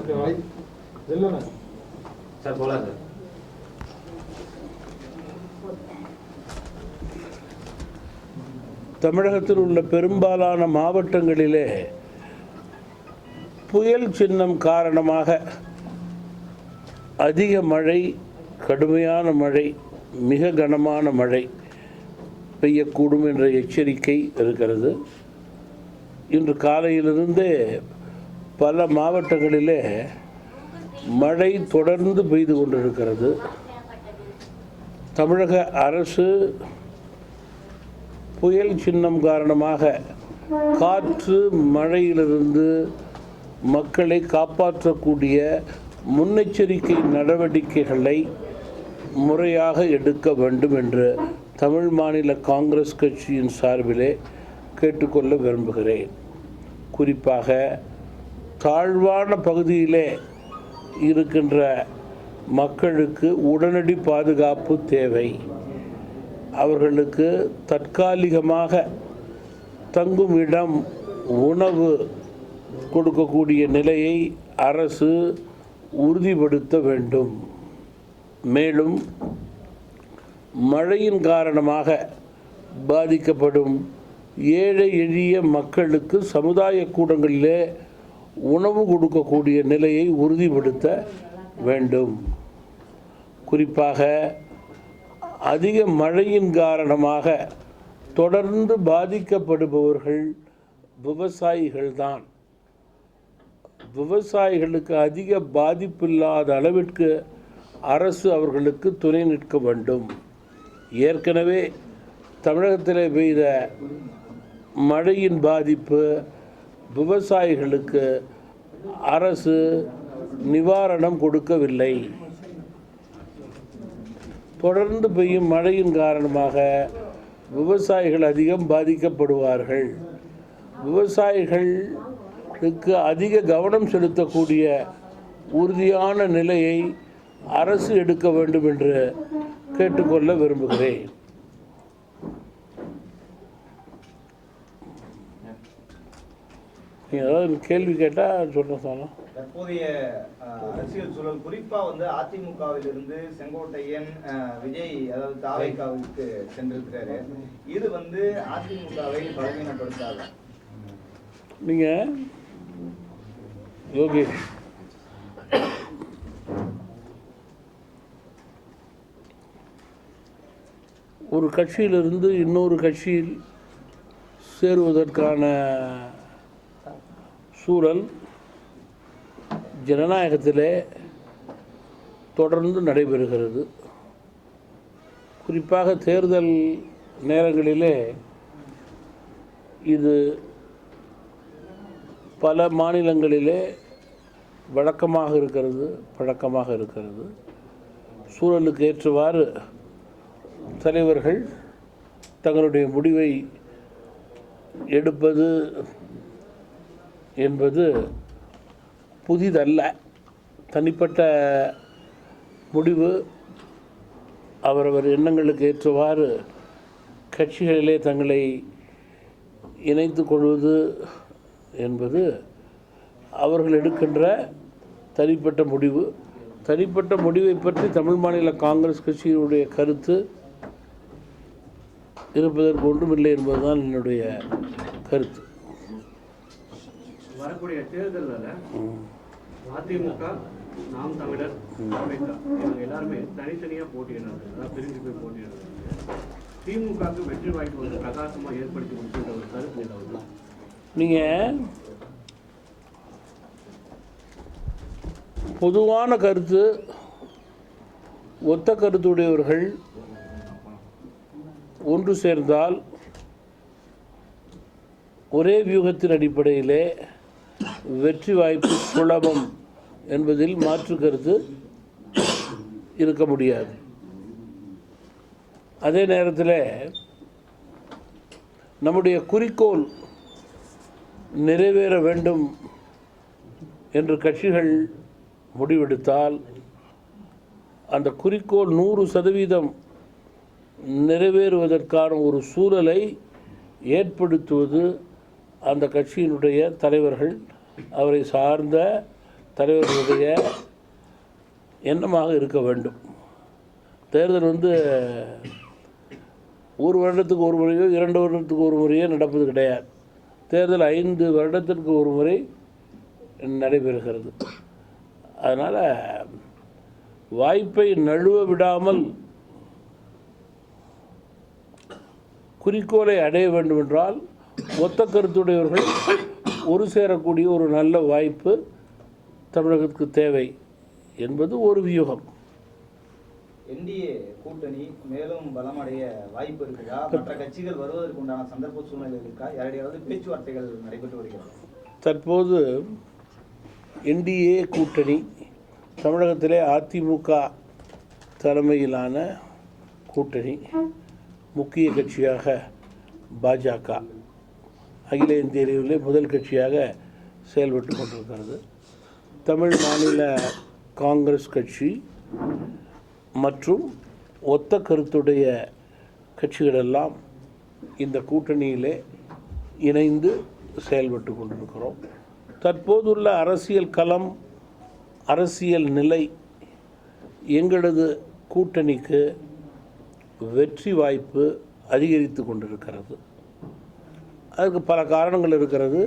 ஓகேவா இல்லைண்ணா சார் போலாம் சார் தமிழகத்தில் உள்ள பெரும்பாலான மாவட்டங்களிலே புயல் சின்னம் காரணமாக அதிக மழை கடுமையான மழை மிக கனமான மழை பெய்யக்கூடும் என்ற எச்சரிக்கை இருக்கிறது. இன்று காலையிலிருந்தே பல மாவட்டங்களிலே மழை தொடர்ந்து பெய்து கொண்டிருக்கிறது. தமிழக அரசு புயல் சின்னம் காரணமாக காற்று மழையிலிருந்து மக்களை காப்பாற்றக்கூடிய முன்னெச்சரிக்கை நடவடிக்கைகளை முறையாக எடுக்க வேண்டும் என்று தமிழ் மாநில காங்கிரஸ் கட்சியின் சார்பிலே கேட்டுக்கொள்ள விரும்புகிறேன். குறிப்பாக தாழ்வான பகுதியிலே இருக்கின்ற மக்களுக்கு உடனடி பாதுகாப்பு தேவை. அவர்களுக்கு தற்காலிகமாக தங்கும் இடம் உணவு கொடுக்கக்கூடிய நிலையை அரசு உறுதிப்படுத்த வேண்டும். மேலும் மழையின் காரணமாக பாதிக்கப்படும் ஏழை எளிய மக்களுக்கு சமுதாய கூடங்களிலே உணவு கொடுக்கக்கூடிய நிலையை உறுதிப்படுத்த வேண்டும். குறிப்பாக அதிக மழையின் காரணமாக தொடர்ந்து பாதிக்கப்படுபவர்கள் விவசாயிகள்தான். விவசாயிகளுக்கு அதிக பாதிப்பில்லாத அளவிற்கு அரசு அவர்களுக்கு துணை நிற்க வேண்டும். ஏற்கனவே தமிழகத்தில் பெய்த மழையின் பாதிப்பு விவசாயிகளுக்கு அரசு நிவாரணம் கொடுக்கவில்லை. தொடர்ந்து பெய்யும் மழையின் காரணமாக விவசாயிகள் அதிகம் பாதிக்கப்படுவார்கள். விவசாயிகளுக்கு அதிக கவனம் செலுத்தக்கூடிய உறுதியான நிலையை அரசு எடுக்க வேண்டும் என்று கேட்டுக்கொள்ள விரும்புகிறேன். நீ ஏதாவது கேள்வி கேட்டால் சொல்கிறேன் சொல்லலாம் தற்போதைய அரசியல் சூழல் குறிப்பா வந்து அதிமுகவிலிருந்து செங்கோட்டையன் விஜய் அதாவது தாவைக்காவுக்கு சென்றிருக்கிறாரு. இது வந்து அதிமுகவை பலவீனப்படுத்தாத. நீங்கள் யோகேஷ் ஒரு கட்சியிலிருந்து இன்னொரு கட்சியில் சேருவதற்கான சூழல் ஜனநாயகத்திலே தொடர்ந்து நடைபெறுகிறது. குறிப்பாக தேர்தல் நேரங்களிலே இது பல மாநிலங்களிலே வழக்கமாக இருக்கிறது பழக்கமாக இருக்கிறது. சூழலுக்கு ஏற்றவாறு தலைவர்கள் தங்களுடைய முடிவை எடுப்பது என்பது புதிதல்ல. தனிப்பட்ட முடிவு. அவரவர் எண்ணங்களுக்கு ஏற்றவாறு கட்சிகளிலே தங்களை இணைத்து கொள்வது என்பது அவர்கள் எடுக்கின்ற தனிப்பட்ட முடிவு. தனிப்பட்ட முடிவை பற்றி தமிழ் மாநில காங்கிரஸ் கட்சியினுடைய கருத்து இருப்பதற்கு ஒன்றுமில்லை என்பதுதான் என்னுடைய கருத்து. வரக்கூடிய தேர்தலில் அதிமுக நாம் தமிழர் இவங்க எல்லாருமே தனித்தனியாக போட்டியிடுறாங்க. அதாவது பிரிஞ்சு போய் போட்டியிடுறாங்க. திமுகவுக்கு வெற்றி வாய்ப்பு வந்து பிரகாசமாக ஏற்படுத்தி கொடுத்துன்ற ஒரு கருத்து நிலவுது நீங்கள் பொதுவான கருத்து ஒத்த கருத்துடையவர்கள் ஒன்று சேர்ந்தால் ஒரே வியூகத்தின் அடிப்படையிலே வெற்றி வாய்ப்பு சுலபம் என்பதில் மாற்று கருத்து இருக்க முடியாது. அதே நேரத்தில் நம்முடைய குறிக்கோள் நிறைவேற வேண்டும் என்று கட்சிகள் முடிவெடுத்தால் அந்த குறிக்கோள் நூறு சதவீதம் நிறைவேறுவதற்கான ஒரு சூழலை ஏற்படுத்துவது அந்த கட்சியினுடைய தலைவர்கள் அவரை சார்ந்த தலைவர்களுடைய எண்ணமாக இருக்க வேண்டும். தேர்தல் வந்து ஒரு வருடத்துக்கு ஒரு முறையோ இரண்டு வருடத்துக்கு ஒரு முறையோ நடப்பது கிடையாது. தேர்தல் ஐந்து வருடத்திற்கு ஒரு முறை நடைபெறுகிறது. அதனால் வாய்ப்பை நழுவ விடாமல் குறிக்கோளை அடைய வேண்டுமென்றால் ஒத்த கருத்துடையவர்கள் ஒரு சேரக்கூடிய ஒரு நல்ல வாய்ப்பு தமிழகத்துக்கு தேவை என்பது ஒரு வியூகம். என்டிஏ கூட்டணி மேலும் பலமடைய வாய்ப்பு இருக்குதா? மற்ற கட்சிகள் வருவதற்கு உண்டான சந்தர்ப்ப சூழ்நிலை இருக்கா? யாரிடையாவது பேச்சுவார்த்தைகள் நடைபெற்று வருகிறது? தற்போது என்டிஏ கூட்டணி தமிழகத்திலே அதிமுக தலைமையிலான கூட்டணி முக்கிய கட்சியாக பாஜக. அகில இந்திய அளவிலே முதல் கட்சியாக செயல்பட்டு கொண்டிருக்கிறது. தமிழ் மாநில காங்கிரஸ் கட்சி மற்றும் ஒத்த கருத்துடைய கட்சிகளெல்லாம் இந்த கூட்டணியிலே இணைந்து செயல்பட்டு கொண்டிருக்கிறோம். தற்போதுள்ள அரசியல் களம் அரசியல் நிலை எங்களது கூட்டணிக்கு வெற்றி வாய்ப்பு அதிகரித்து கொண்டிருக்கிறது. அதுக்கு பல காரணங்கள் இருக்கிறது.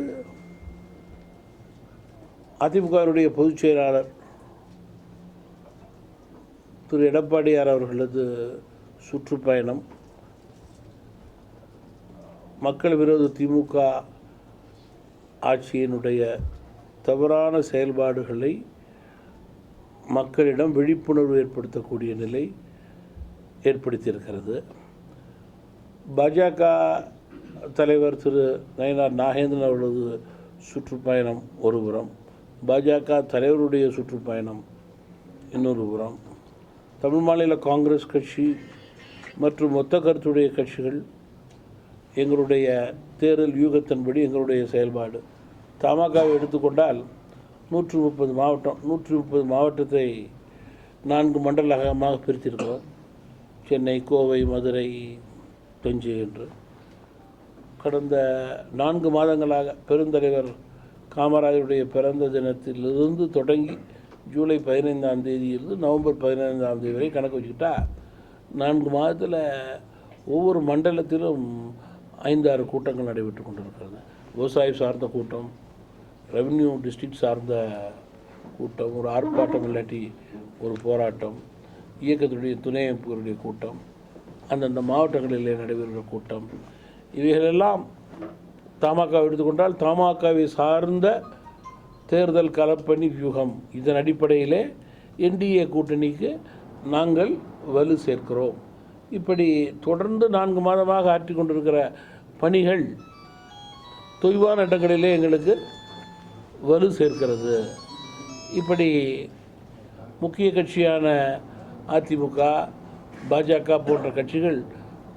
அதிமுகவினுடைய பொதுச் செயலாளர் திரு எடப்பாடியார் அவர்களது சுற்றுப்பயணம் மக்கள் விரோத திமுக ஆட்சியினுடைய தவறான செயல்பாடுகளை மக்களிடம் விழிப்புணர்வு ஏற்படுத்தக்கூடிய நிலை ஏற்படுத்தியிருக்கிறது. பாஜக தலைவர் திரு நயனார் நாகேந்திரன் அவர்களது சுற்றுப்பயணம் ஒருபுறம் பாஜக தலைவருடைய சுற்றுப்பயணம் இன்னொரு புறம் தமிழ் மாநில காங்கிரஸ் கட்சி மற்றும் மொத்த கருத்துடைய கட்சிகள் எங்களுடைய தேர்தல் யூகத்தின்படி எங்களுடைய செயல்பாடு. தமாகாவை எடுத்துக்கொண்டால் நூற்று முப்பது மாவட்டம் நூற்றி முப்பது மாவட்டத்தை நான்கு மண்டலமாக பிரித்திருக்கிறோம் சென்னை கோவை மதுரை தஞ்சை என்று. கடந்த நான்கு மாதங்களாக பெருந்தலைவர் காமராஜருடைய பிறந்த தினத்திலிருந்து தொடங்கி ஜூலை பதினைந்தாம் தேதியிலிருந்து நவம்பர் பதினைந்தாம் தேதி வரை கணக்கு வச்சுக்கிட்டா நான்கு மாதத்தில் ஒவ்வொரு மண்டலத்திலும் ஐந்தாறு கூட்டங்கள் நடைபெற்று கொண்டிருக்கிறது. விவசாயம் சார்ந்த கூட்டம் ரெவன்யூ டிஸ்ட்ரிக்ட் சார்ந்த கூட்டம் ஒரு ஆர்ப்பாட்டம் இல்லாட்டி ஒரு போராட்டம் இயக்கத்துடைய துணை அமைப்புகளுடைய கூட்டம் அந்தந்த மாவட்டங்களிலே நடைபெறுகிற கூட்டம் இவைகளெல்லாம் தமாக எடுத்துக்கொண்டால் தமாகவை சார்ந்த தேர்தல் களப்பணி வியூகம் இதன் அடிப்படையிலே என்டிஏ கூட்டணிக்கு நாங்கள் வலு சேர்க்கிறோம். இப்படி தொடர்ந்து நான்கு மாதமாக ஆற்றிக் கொண்டிருக்கிற பணிகள் தொய்வான இடங்களிலே எங்களுக்கு வலு சேர்க்கிறது. இப்படி முக்கிய கட்சியான அதிமுக பாஜக போன்ற கட்சிகள்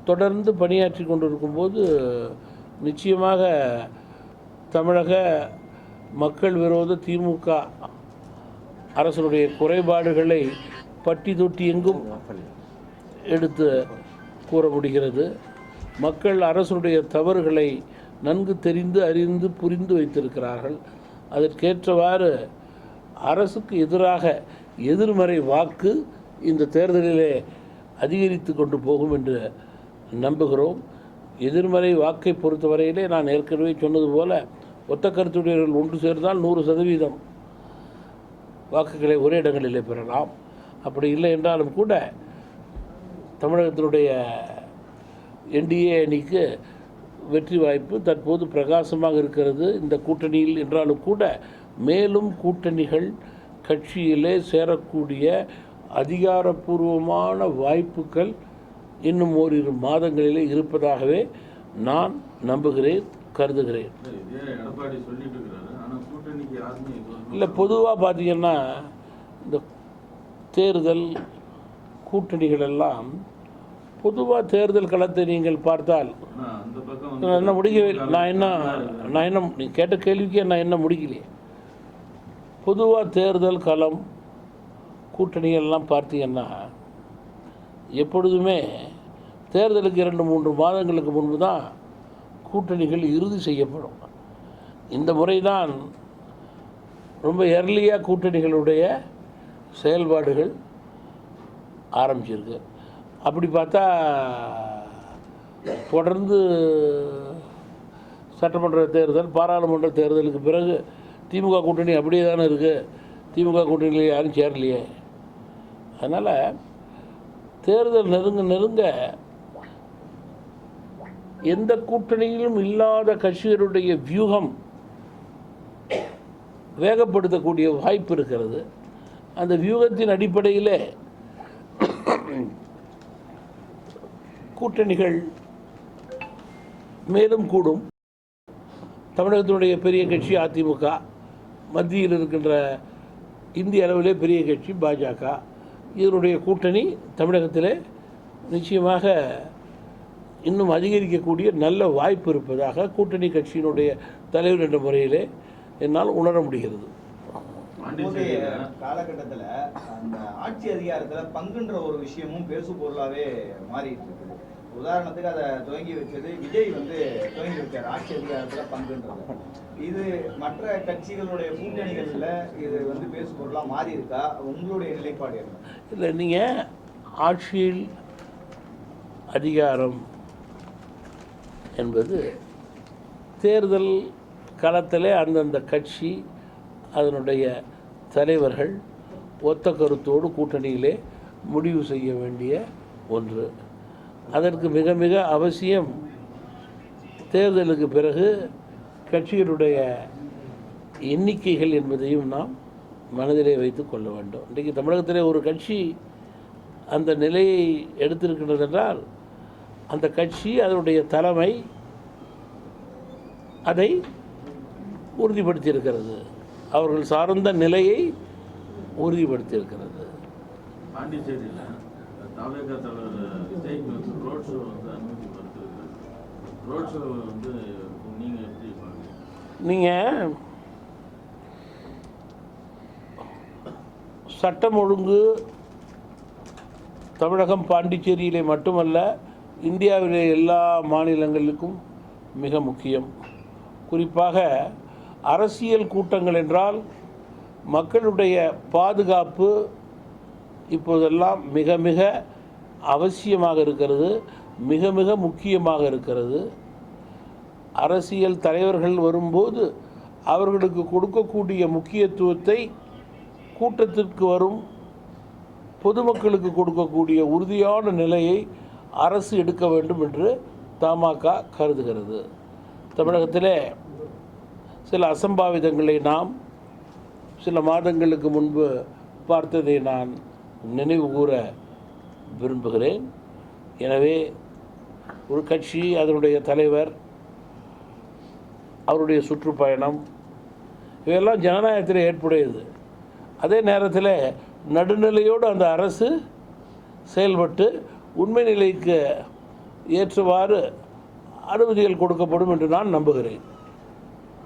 தொடர்ந்து பணியாற்றி கொண்டிருக்கும்போது நிச்சயமாக தமிழக மக்கள் விரோத திமுக அரசனுடைய குறைபாடுகளை பட்டி தொட்டி எங்கும் எடுத்து கூற முடிகிறது. மக்கள் அரசனுடைய தவறுகளை நன்கு தெரிந்து அறிந்து புரிந்து வைத்திருக்கிறார்கள். அதற்கேற்றவாறு அரசுக்கு எதிராக எதிர்மறை வாக்கு இந்த தேர்தலிலே அதிகரித்து கொண்டு போகும் என்று நம்புகிறோம். எதிர்மறை வாக்கை பொறுத்தவரையிலே நான் ஏற்கனவே சொன்னது போல ஒத்த கருத்துடையவர்கள் ஒன்று சேர்ந்தால் நூறு சதவீதம் வாக்குகளை ஒரே இடங்களிலே பெறலாம். அப்படி இல்லை என்றாலும் கூட தமிழகத்தினுடைய என்டிஏ அணிக்கு வெற்றி வாய்ப்பு தற்போது பிரகாசமாக இருக்கிறது. இந்த கூட்டணியில் என்றாலும் கூட மேலும் கூட்டணிகள் கட்சியிலே சேரக்கூடிய அதிகாரப்பூர்வமான வாய்ப்புகள் இன்னும் ஓரிரு மாதங்களிலே இருப்பதாகவே நான் நம்புகிறேன் கருதுகிறேன். இல்லை பொதுவாக பார்த்தீங்கன்னா இந்த தேர்தல் கூட்டணிகள் எல்லாம் பொதுவாக தேர்தல் களத்தை நீங்கள் பார்த்தால் நான் என்ன முடிக்கவே நான் என்ன நான் என்ன நீ கேட்ட கேள்விக்கே நான் என்ன முடிக்கலையே. பொதுவாக தேர்தல் களம் கூட்டணிகள்லாம் பார்த்தீங்கன்னா எப்பொழுதுமே தேர்தலுக்கு இரண்டு மூன்று மாதங்களுக்கு முன்பு தான் கூட்டணிகள் இறுதி செய்யப்படும். இந்த முறை தான் ரொம்ப எர்லியாக கூட்டணிகளுடைய செயல்பாடுகள் ஆரம்பிச்சிருக்கு. அப்படி பார்த்தா தொடர்ந்து சட்டமன்ற தேர்தல் பாராளுமன்ற தேர்தலுக்கு பிறகு திமுக கூட்டணி அப்படியே தானே இருக்குது திமுக கூட்டணியில் யாரும் சேரலையே. அதனால் தேர்தல் நெருங்க நெருங்க எந்த கூட்டணியிலும் இல்லாத கட்சிகளுடைய வியூகம் வேகப்படுத்தக்கூடிய வாய்ப்பு இருக்கிறது. அந்த வியூகத்தின் அடிப்படையில் கூட்டணிகள் மேலும் கூடும். தமிழகத்தினுடைய பெரிய கட்சி அதிமுக மத்தியில் இருக்கின்ற இந்திய அளவிலே பெரிய கட்சி பாஜக. இதனுடைய கூட்டணி தமிழகத்திலே நிச்சயமாக இன்னும் அதிகரிக்கக்கூடிய நல்ல வாய்ப்பு இருப்பதாக கூட்டணி கட்சியினுடைய தலைவர் என்ற முறையிலே என்னால் உணர முடிகிறது. காலகட்டத்தில் அந்த ஆட்சி அதிகாரத்தில் பங்குன்ற ஒரு விஷயமும் பேசு பொருளாகவே மாறிட்டு இருக்குது. உதாரணத்துக்கு அதை துவங்கி வச்சது விஜய் வந்து துவங்கி வச்சார். ஆட்சி அதிகாரத்தில் பங்குன்றது. இது மற்ற கட்சிகளுடைய கூட்டணிகளில் இது வந்து பேசுபொருளாக மாறி இருக்கா? உங்களுடைய நிலைப்பாடு என்ன? இல்லை நீங்கள் ஆட்சியில் அதிகாரம் என்பது தேர்தல் களத்திலே அந்தந்த கட்சி அதனுடைய தலைவர்கள் ஒத்த கருத்தோடு கூட்டணியிலே முடிவு செய்ய வேண்டிய ஒன்று. அதற்கு மிக மிக அவசியம் தேர்தலுக்கு பிறகு கட்சிகளுடைய எண்ணிக்கைகள் என்பதையும் நாம் மனதிலே வைத்து கொள்ள வேண்டும். இன்றைக்கு தமிழகத்திலே ஒரு கட்சி அந்த நிலையை எடுத்திருக்கின்றது என்றால் அந்த கட்சி அதனுடைய தலைமை அதை உறுதிப்படுத்தியிருக்கிறது. அவர்கள் சார்ந்த நிலையை உறுதிப்படுத்தியிருக்கிறது. பாண்டிச்சேரியில் தாவேகா தலைவர் விஜய்க்கு வந்து ரோட் ஷோ வந்து அனுமதி மறுத்திருக்காரு ரோட் ஷோ வந்து நீங்கள் எப்படி பாக்குறீங்க? நீங்கள் சட்டம் ஒழுங்கு தமிழகம் பாண்டிச்சேரியிலே மட்டுமல்ல இந்தியாவிலே எல்லா மாநிலங்களுக்கும் மிக முக்கியம். குறிப்பாக அரசியல் கூட்டங்கள் என்றால் மக்களுடைய பாதுகாப்பு இப்போதெல்லாம் மிக மிக அவசியமாக இருக்கிறது மிக மிக முக்கியமாக இருக்கிறது. அரசியல் தலைவர்கள் வரும்போது அவர்களுக்கு கொடுக்கக்கூடிய முக்கியத்துவத்தை கூட்டத்திற்கு வரும் பொதுமக்களுக்கு கொடுக்கக்கூடிய உறுதியான நிலையை அரசு எடுக்க வேண்டும் என்று தமாக கருதுகிறது. தமிழகத்திலே சில அசம்பாவிதங்களை நாம் சில மாதங்களுக்கு முன்பு பார்த்ததை நான் நினைவு கூற விரும்புகிறேன். எனவே ஒரு கட்சி அதனுடைய தலைவர் அவருடைய சுற்றுப்பயணம் இவையெல்லாம் ஜனநாயகத்தில் ஏற்புடையது. அதே நேரத்தில் நடுநிலையோடு அந்த அரசு செயல்பட்டு உண்மை நிலைக்கு ஏற்றவாறு அனுமதிகள் கொடுக்கப்படும் என்று நான் நம்புகிறேன்.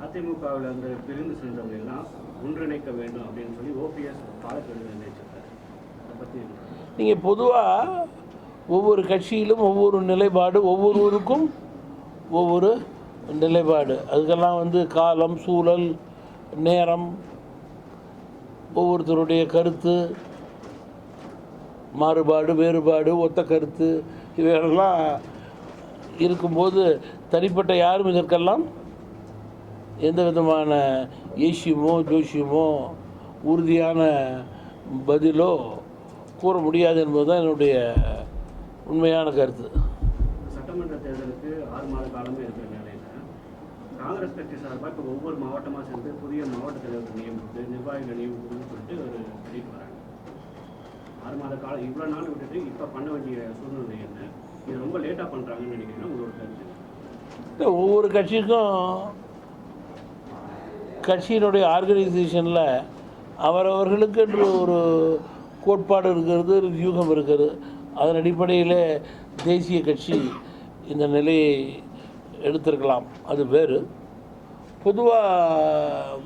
அதிமுகவில் அந்த பிரிந்து சென்றவங்க எல்லாம் ஒன்றிணைக்க வேண்டும் அப்படின்னு சொல்லி ஓபிஎஸ் காலக்கெடு நிர்ணயிச்சிருக்காரு நீங்கள் பொதுவாக ஒவ்வொரு கட்சியிலும் ஒவ்வொரு நிலைப்பாடு ஒவ்வொருவருக்கும் ஒவ்வொரு நிலைப்பாடு. அதுக்கெல்லாம் வந்து காலம் சூழல் நேரம் ஒவ்வொருத்தருடைய கருத்து மாறுபாடு வேறுபாடு ஒத்த கருத்து இவைகளெல்லாம் இருக்கும்போது தனிப்பட்ட யாரும் இதற்கெல்லாம் எந்த விதமான ஏசியமோ ஜோசியமோ உறுதியான பதிலோ கூற முடியாது என்பது தான் என்னுடைய உண்மையான கருத்து. சட்டமன்ற தேர்தலுக்கு ஆறு மாத காலமே இருக்கிற நிலையில காங்கிரஸ் கட்சி சார்பாக இப்போ ஒவ்வொரு மாவட்டமாக சேர்ந்து புதிய மாவட்ட தலைவர்கள் நியமித்து நிர்வாகிகள் நியமிக்கணும்னு சொல்லிட்டு ஒரு சொல்லிட்டு வராங்க. ஆறு மாத காலம் இவ்வளோ நாள் விட்டுட்டு இப்போ பண்ண வேண்டிய சூழ்நிலை என்ன? இது ரொம்ப லேட்டாக பண்ணுறாங்கன்னு நினைக்கிறேன் உங்களோட கருத்து ஒவ்வொரு கட்சிக்கும் கட்சியினுடைய ஆர்கனைசேஷனில் அவரவர்களுக்கு ஒரு கோட்பாடு இருக்கிறது வியூகம் இருக்கிறது. அதன் அடிப்படையில் தேசிய கட்சி இந்த நிலையை எடுத்திருக்கலாம். அது வேறு. பொதுவாக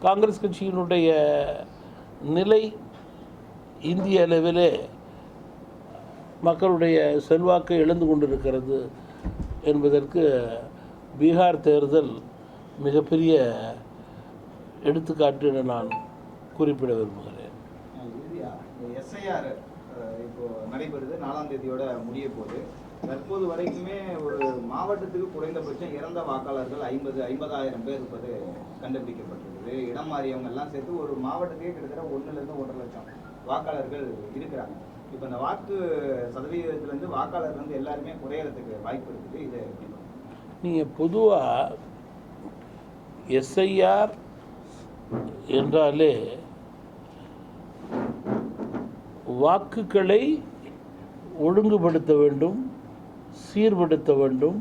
காங்கிரஸ் கட்சியினுடைய நிலை இந்திய அளவிலே மக்களுடைய செல்வாக்கை இழந்து கொண்டிருக்கிறது என்பதற்கு பீகார் தேர்தல் மிகப்பெரிய எடுத்துக்காட்டு என நான் குறிப்பிட விரும்புகிறேன். எஸ்ஐஆர் இப்போ நடைபெறுது. நாலாம் தேதியோட முடிய போகுது. தற்போது வரைக்குமே ஒரு மாவட்டத்துக்கு குறைந்தபட்சம் இறந்த வாக்காளர்கள் ஐம்பது ஐம்பதாயிரம் பேர் இருப்பது கண்டுபிடிக்கப்பட்டிருக்குது இடம் மாறியவங்க எல்லாம் சேர்த்து ஒரு மாவட்டத்துக்கே கிட்டத்தட்ட ஒண்ணுல இருந்து ஒன்றரை லட்சம் வாக்காளர்கள் இருக்கிறாங்க. இப்போ இந்த வாக்கு சதவீதத்துல இருந்து வாக்காளர் வந்து எல்லாருமே குறையறதுக்கு வாய்ப்பு இருக்குது. இது எப்படி நீங்கள் பொதுவாக எஸ்ஐஆர் என்றாலே வாக்குகளை ஒழுங்குபடுத்த வேண்டும் சீர்படுத்த வேண்டும்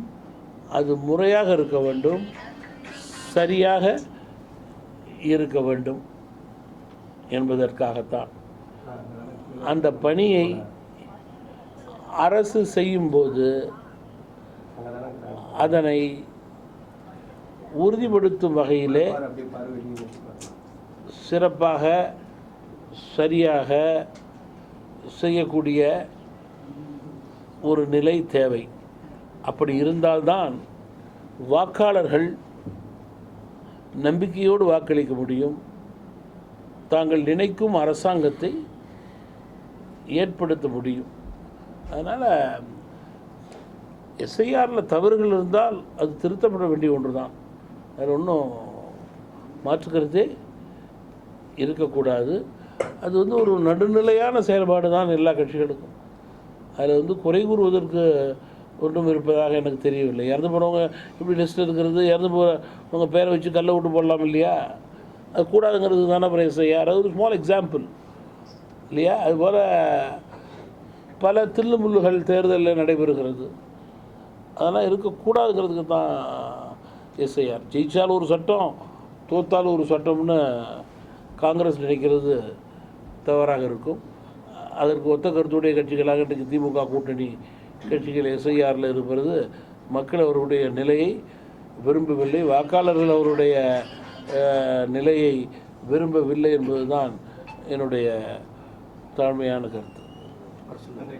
அது முறையாக இருக்க வேண்டும் சரியாக இருக்க வேண்டும் என்பதற்காகத்தான். அந்த பணியை அரசு செய்யும்போது அதனை உறுதிப்படுத்தும் வகையிலே சிறப்பாக சரியாக செய்யக்கூடிய ஒரு நிலை தேவை. அப்படி இருந்தால்தான் வாக்காளர்கள் நம்பிக்கையோடு வாக்களிக்க முடியும். தாங்கள் நினைக்கும் அரசாங்கத்தை ஏற்படுத்த முடியும். அதனால் எஸ்ஐஆரில் தவறுகள் இருந்தால் அது திருத்தப்பட வேண்டிய ஒன்று தான் அதில் ஒன்றும் மாற்றுக்கிறதே இருக்கக்கூடாது. அது வந்து ஒரு நடுநிலையான செயல்பாடு தான் எல்லா கட்சிகளுக்கும். அதில் வந்து குறை கூறுவதற்கு ஒன்றும் இருப்பதாக எனக்கு தெரியவில்லை. இறந்து போகிறவங்க இப்படி லிஸ்ட் இருக்கிறது இறந்து போகிறவங்க பேரை வச்சு கல்லை விட்டு போடலாம் இல்லையா? அது கூடாதுங்கிறது தானே அப்புறம் எஸ்ஐஆர் அது ஒரு ஸ்மால் எக்ஸாம்பிள் இல்லையா? அதுபோல் பல தில்லுமுள்ளுகள் தேர்தலில் நடைபெறுகிறது. அதெல்லாம் இருக்கக்கூடாதுங்கிறதுக்கு தான் எஸ்ஐஆர் ஜெயிச்சால் ஒரு சட்டம் தோத்தாலும் ஒரு சட்டம்னு காங்கிரஸ் நினைக்கிறது. தவறாக இருக்கும். அதற்கு ஒத்த கருத்துடைய கட்சிகளாக இன்றைக்கு திமுக கூட்டணி கட்சிகள் எஸ்ஐஆரில் இருப்பது மக்கள் அவருடைய நிலையை விரும்பவில்லை. வாக்காளர்கள் அவருடைய நிலையை விரும்பவில்லை என்பதுதான் என்னுடைய தாழ்மையான கருத்து. நன்றி.